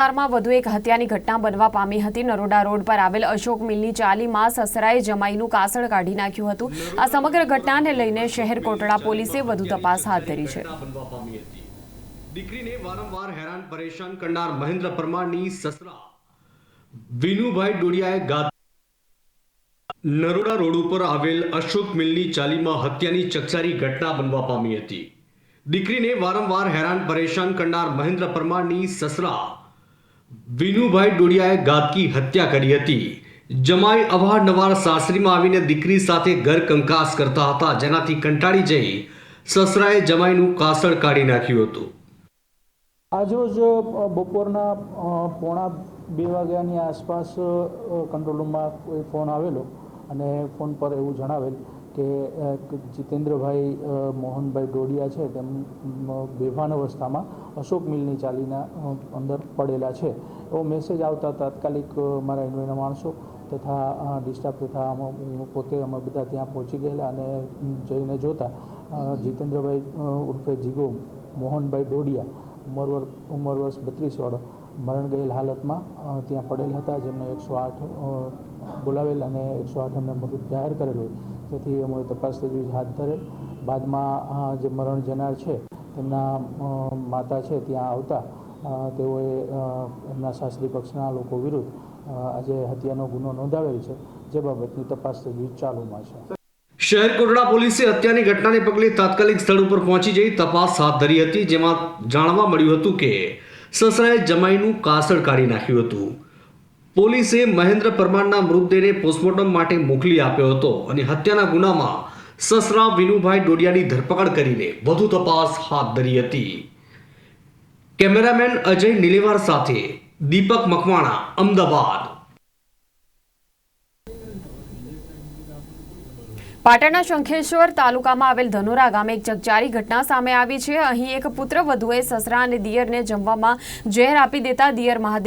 વિસ્તારમાં વધુ એક હત્યાની ઘટના બનવા પામી હતી. નરોડા રોડ પર આવેલ અશોક મિલની ચાલીમાં સસરાએ જમાઈનું કાસળ કાઢી નાખ્યું હતું. આ સમગ્ર ઘટનાને લઈને શહેર કોટડા પોલીસે વધુ તપાસ હાથ ધરી છે. દીકરીને વારંવાર હેરાન, પરેશાન કરનાર મહેન્દ્ર પરમારની સસરા વિનુભાઈ ડોડિયાએ ગાત નરોડા રોડ ઉપર આવેલ અશોક મિલની ચાલીમાં હત્યાની ચકચારી ઘટના બનવા પામી હતી. દીકરીને વારંવાર હેરાન, પરેશાન કરનાર મહેન્દ્ર પરમારની સસરા વિનુભાઈ ડોડિયાએ ઘાતકી હત્યા કરી હતી. જમાઈ અવારનવાર સાસરીમાં આવીને દીકરી સાથે ઘર કંકાસ કરતા હતા, જેનાથી કંટાળી જઈ સસરાએ જમાઈનું કાસળ કાઢી નાખ્યું હતું. આજરોજ બપોરના પોણા બે વાગ્યાની આસપાસ કંટ્રોલ રૂમમાં કોઈ ફોન આવેલો. અને ફોન પર એવું જણાવેલ કે જીતેન્દ્રભાઈ મોહનભાઈ ડોડિયા છે, તેમ બેભાન અવસ્થામાં અશોક મિલની ચાલીના અંદર પડેલા છે. એવો મેસેજ આવતા તાત્કાલિક મારા એન્ડોયના માણસો તથા ડિસ્ટાફ તથા પોતે અમે બધા ત્યાં પહોંચી ગયેલા અને જઈને જોતા જીતેન્દ્રભાઈ ઉર્ફે જીગો મોહનભાઈ ડોડિયા ઉંમર વર્ષ ઉંમર વર્ષ બત્રીસ વાળો મરણ ગયેલ હાલતમાં ત્યાં પડેલ હતા, જેમને એકસો આઠ બોલાવેલ અને એકસો આઠ એમને મૃત જાહેર કરેલ હોય. તેથી અમે તપાસ તજવીજ હાથ ધરેલ. બાદમાં જે મરણ જનાર છે, તેમના માતા છે, ત્યાં આવતા તેઓએ એમના સાસરી પક્ષના લોકો વિરુદ્ધ આજે હત્યાનો ગુનો નોંધાવેલ છે. જે બાબતની તપાસ તજવીજ ચાલુમાં છે. શહેર કોટડા પોલીસે હત્યાની ઘટનાને પગલે તાત્કાલિક સ્થળ ઉપર પહોંચી જઈ તપાસ હાથ ધરી હતી, જેમાં જાણવા મળ્યું હતું કે સસરાએ જમાઈનું કાસળ કાઢી નાખ્યું હતું. પોલીસે મહેન્દ્ર પરમારના મૃતદેહને પોસ્ટમોર્ટમ માટે મોકલી આપ્યો હતો અને હત્યાના ગુનામાં સસરા વિનુભાઈ ડોડિયાની ધરપકડ કરીને વધુ તપાસ હાથ ધરી હતી. કેમેરામેન અજય નિલેવાર સાથે દીપક મકવાણા, અમદાવાદ. પાટણના શંખેશ્વર તાલુકામાં આવેલ ધનોરા ગામે એક ચકચારી ઘટના સામે આવી છે. અહીં એક પુત્ર, વધુએ સસરા અને દિયરને જમવામાં ઝેર આપી દેતા દિયર મહાદેવ